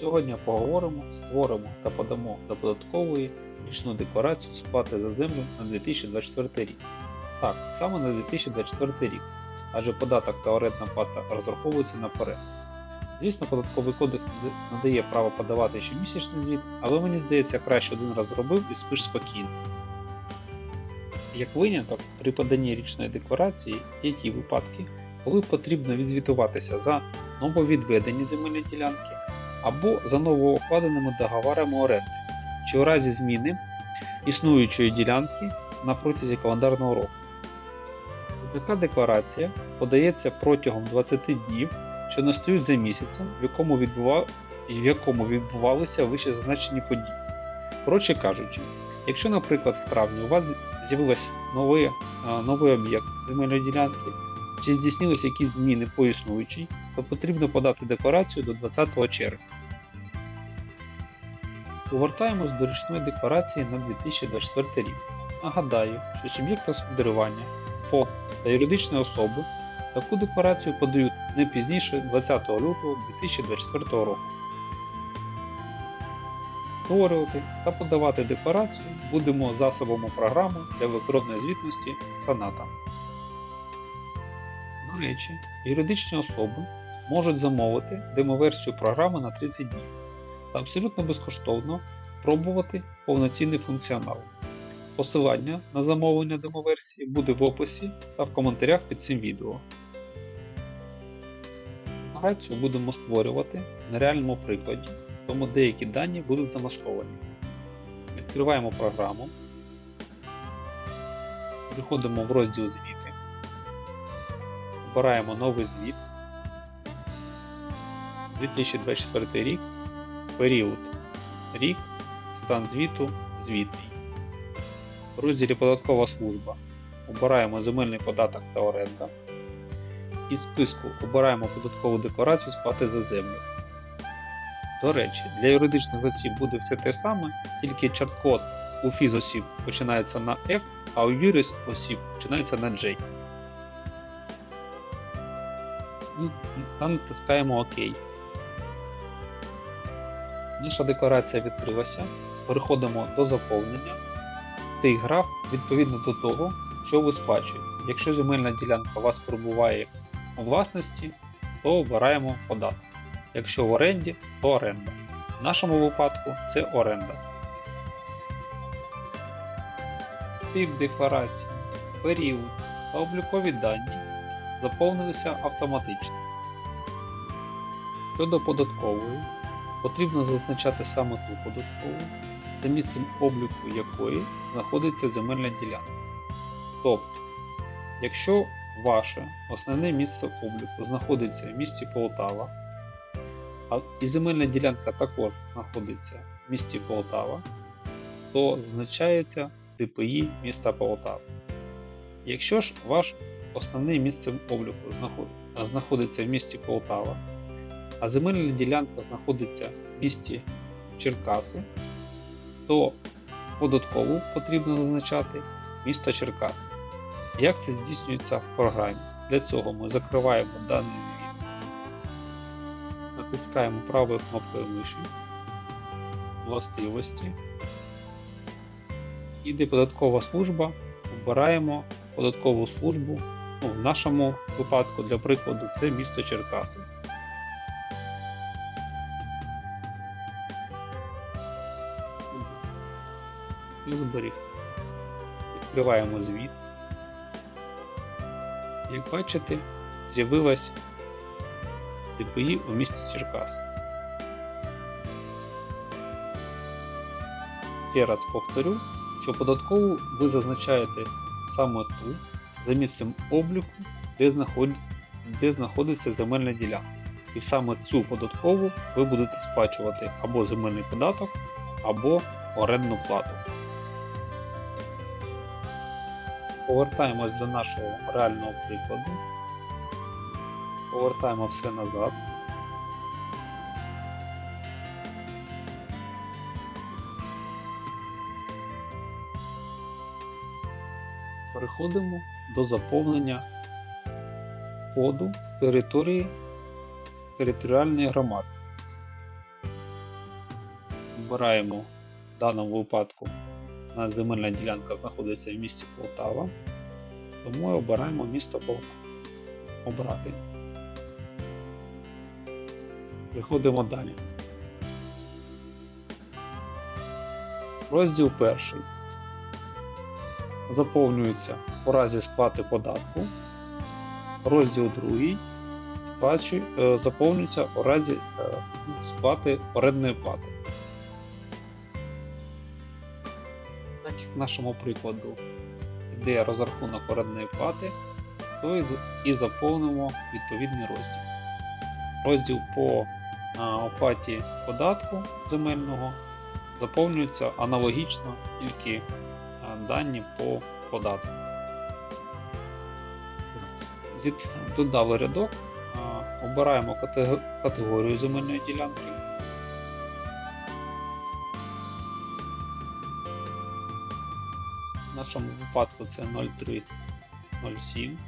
Сьогодні поговоримо, створимо та подамо до податкової річну декларацію сплати за землю на 2024 рік. Так, саме на 2024 рік, адже податок та орендна плата розраховуються наперед. Звісно, податковий кодекс надає право подавати щомісячний звіт, але мені здається, краще один раз зробив і спиш спокійно. Як виняток, при поданні річної декларації є ті випадки, коли потрібно відзвітуватися за нововідведені земельні ділянки або за новоукладеними договорами оренди, чи у разі зміни існуючої ділянки на протязі календарного року. Така декларація подається протягом 20 днів, що настають за місяцем, в якому, відбува... в якому відбувалися вище зазначені події. Коротше кажучи, якщо, наприклад, в травні у вас з'явився новий, новий об'єкт земельної ділянки, чи здійснилися якісь зміни по існуючій, то потрібно подати декларацію до 20 червня. Повертаємось до річної декларації на 2024 рік. Нагадаю, що суб'єкт господарювання ФОП та юридичні особи таку декларацію подають не пізніше 20 лютого 2024 року. Створювати та подавати декларацію будемо засобами програми для електронної звітності Саната. До речі, юридичні особи можуть замовити демоверсію програми на 30 днів абсолютно безкоштовно спробувати повноцінний функціонал. Посилання на замовлення демоверсії буде в описі та в коментарях під цим відео. Декларацію будемо створювати на реальному прикладі, тому деякі дані будуть замасковані. Відкриваємо програму, переходимо в розділ Звіти, обираємо новий звіт 2024 рік, період, рік, стан звіту, звітний. В розділі Податкова служба обираємо земельний податок та оренда. Із списку обираємо податкову декларацію сплати за землю. До речі, для юридичних осіб буде все те саме, тільки чат-код у фізосіб починається на F, а у юрис осіб починається на J. Та натискаємо ОК. Наша декларація відкрилася. Переходимо до заповнення тих граф відповідно до того, що ви сплачуєте. Якщо земельна ділянка у вас перебуває у власності, то обираємо податок. Якщо в оренді, то оренда. В нашому випадку це оренда. Тип декларації, період та облікові дані заповнилися автоматично. Щодо податкової, потрібно зазначати саме ту податкову, за місцем обліку якої знаходиться земельна ділянка. Тобто, якщо ваше основне місце обліку знаходиться в місті Полтава, а і земельна ділянка також знаходиться в місті Полтава, то зазначається ДПІ міста Полтава. Якщо ж ваш основне місце обліку знаходиться в місті Полтава, а земельна ділянка знаходиться в місті Черкаси, то податкову потрібно зазначати місто Черкаси. Як це здійснюється в програмі? Для цього ми закриваємо даний звіт, натискаємо правою кнопкою миші, властивості, і де податкова служба, обираємо податкову службу. Ну, в нашому випадку, для прикладу, це місто Черкаси. Зберігти. Відкриваємо звіт. Як бачите, з'явилась ДПІ у місті Черкас. Ще раз повторю, що податкову ви зазначаєте саме ту за місцем обліку, де, знаход... де знаходиться земельна ділянка. І саме цю податкову ви будете сплачувати або земельний податок, або орендну плату. Повертаємось до нашого реального прикладу. Повертаємо все назад. Переходимо до заповнення коду території територіальної громади. Обираємо в даному випадку земельна ділянка знаходиться в місті Полтава, тому обираємо місто Полтава. Обрати. Переходимо далі. Розділ перший. Заповнюється у разі сплати податку. Розділ другий е, заповнюється у разі е, сплати орендної плати. Так в нашому прикладу йде розрахунок орендної плати, то і заповнимо відповідний розділ. Розділ по оплаті податку земельного заповнюється аналогічно тільки дані по податку. Від додали рядок, обираємо категорію земельної ділянки. Нашому випадку це 0307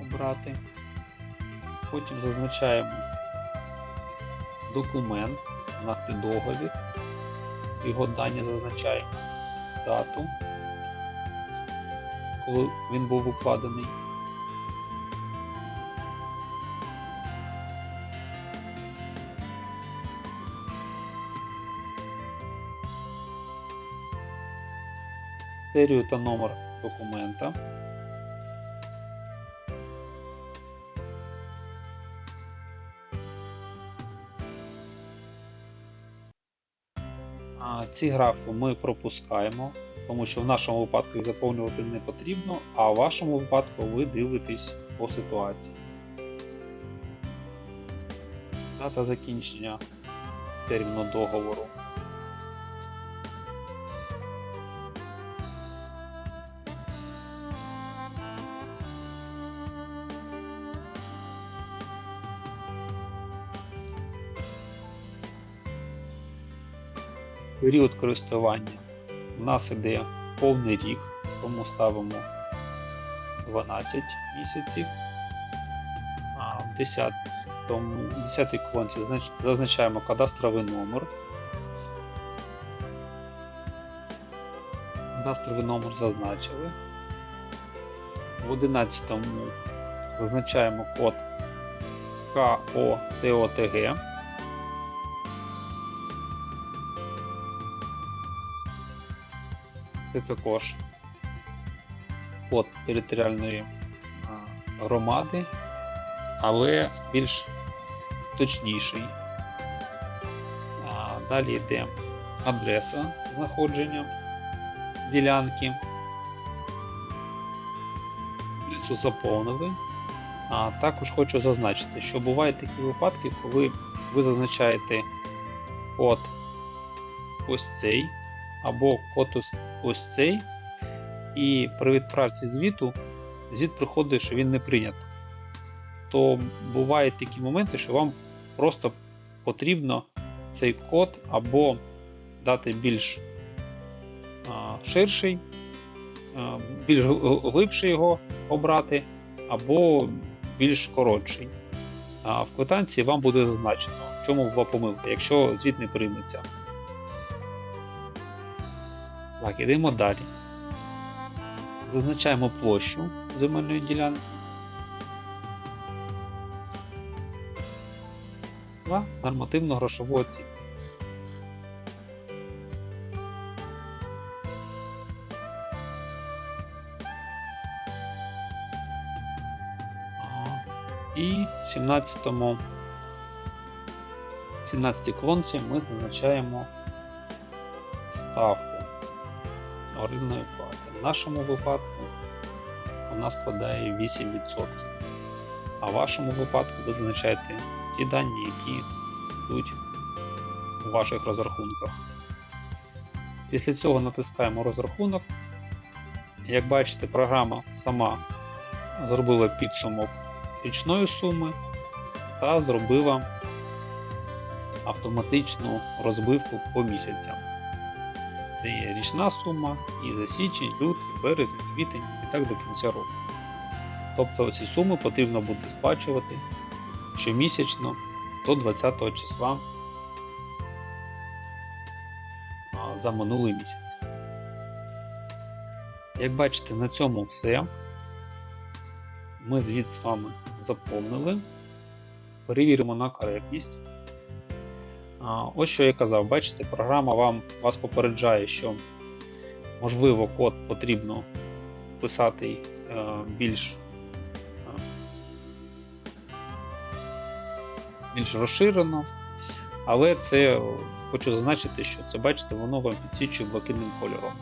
обрати. Потім зазначаємо документ, у нас це договір, його дані зазначаємо, дату, коли він був укладений. Серію та номер документа. Ці графи ми пропускаємо, тому що в нашому випадку їх заповнювати не потрібно, а в вашому випадку ви дивитесь по ситуації. Дата закінчення терміну договору. Період користування у нас іде повний рік, тому ставимо 12 місяців. А в 10, 10 колонці зазначаємо кадастровий номер. Кадастровий номер зазначили. В 11 зазначаємо код КОТОТГ. Це також код територіальної громади, але більш точніший. А, Далі йде адреса знаходження ділянки. Адресу заповнили. А також хочу зазначити, що бувають такі випадки, коли ви зазначаєте код ось цей або код ось, цей, і при відправці звіту звіт приходить, що він не прийнято. То бувають такі моменти, що вам просто потрібно цей код або дати більш ширший, більш г- глибший його обрати, або більш коротший. А в квитанції вам буде зазначено, в чому була помилка, якщо звіт не прийметься. Так, ідемо далі. Зазначаємо площу земельної ділянки. Два нормативно грошову оцінку. І в 17 17 колонці ми зазначаємо ставку орендної плати. В нашому випадку вона складає 8%. А в вашому випадку ви зазначаєте ті дані, які йдуть у ваших розрахунках. Після цього натискаємо розрахунок. Як бачите, програма сама зробила підсумок річної суми та зробила автоматичну розбивку по місяцям. Це є річна сума і за січень, лютий, березень, квітень і так до кінця року. Тобто ці суми потрібно буде сплачувати щомісячно до 20 числа за минулий місяць. Як бачите, на цьому все. Ми звіт з вами заповнили. Перевіримо на коректність. Ось що я казав, бачите, програма вам, вас попереджає, що можливо код потрібно писати е, більш, е, більш розширено. Але це хочу зазначити, що це бачите, воно вам підсвічує блакитним кольором.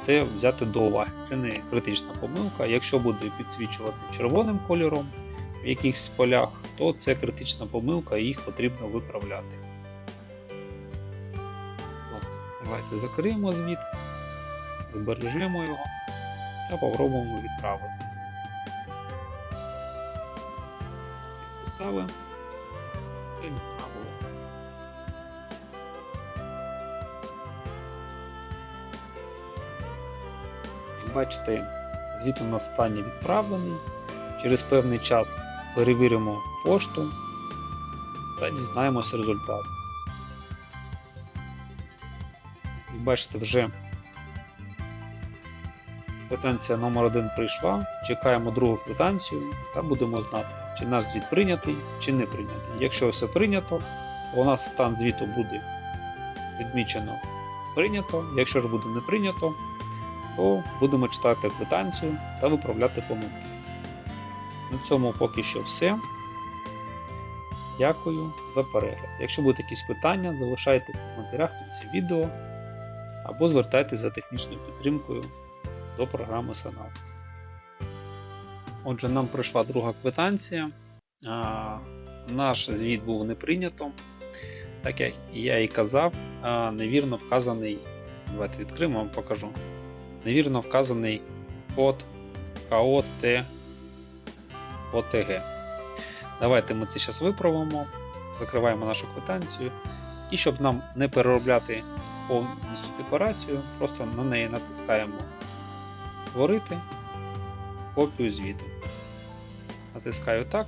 Це взяти до уваги. Це не критична помилка. Якщо буде підсвічувати червоним кольором в якихось полях, то це критична помилка і їх потрібно виправляти. Давайте закриємо звіт, збережемо його та попробуємо відправити. Підписали і відправили. Бачите, звіт у нас в стані відправлений. Через певний час перевіримо пошту та дізнаємося результат. Бачите, вже квитанція номер 1 прийшла. Чекаємо другу квитанцію та будемо знати, чи наш звіт прийнятий, чи не прийнятий. Якщо все прийнято, то у нас стан звіту буде відмічено прийнято. Якщо ж буде не прийнято, то будемо читати квитанцію та виправляти помилки. На цьому поки що все. Дякую за перегляд. Якщо будуть якісь питання, залишайте в коментарях під цим відео або звертайтеся за технічною підтримкою до програми Sonata. Отже, нам прийшла друга квитанція. Наш звіт був не прийнято. Так як я і казав, невірно вказаний. Давайте відкриємо, вам покажу. Невірно вказаний код КОТ ОТГ. Давайте ми це зараз виправимо, закриваємо нашу квитанцію. І щоб нам не переробляти повністю декларацію, просто на неї натискаємо Створити копію звіту. Натискаю так.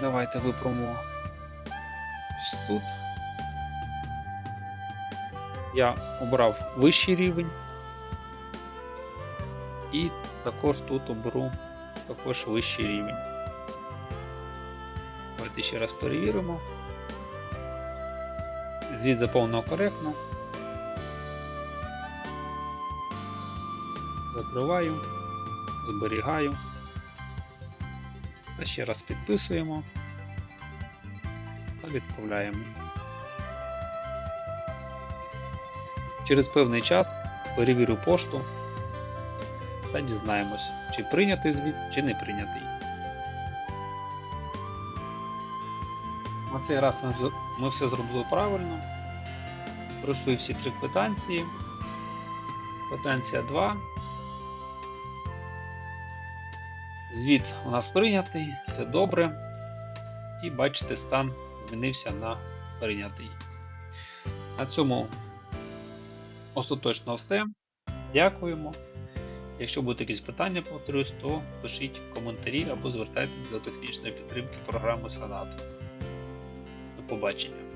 Давайте виправимо ось тут. Я обрав вищий рівень. І також тут оберу також вищий рівень. Давайте ще раз перевіримо. Звіт заповнено коректно. Закриваю, зберігаю. Та ще раз підписуємо та відправляємо. Через певний час перевірю пошту та дізнаємось, чи прийнятий звіт, чи не прийнятий. На цей раз ми, все зробили правильно. Пройшли всі три квитанції. Квитанція 2. Звіт у нас прийнятий, все добре. І бачите, стан змінився на прийнятий. На цьому остаточно все. Дякуємо. Якщо будуть якісь питання, повторюсь, то пишіть коментарі або звертайтеся до технічної підтримки програми Sonata. Побачення.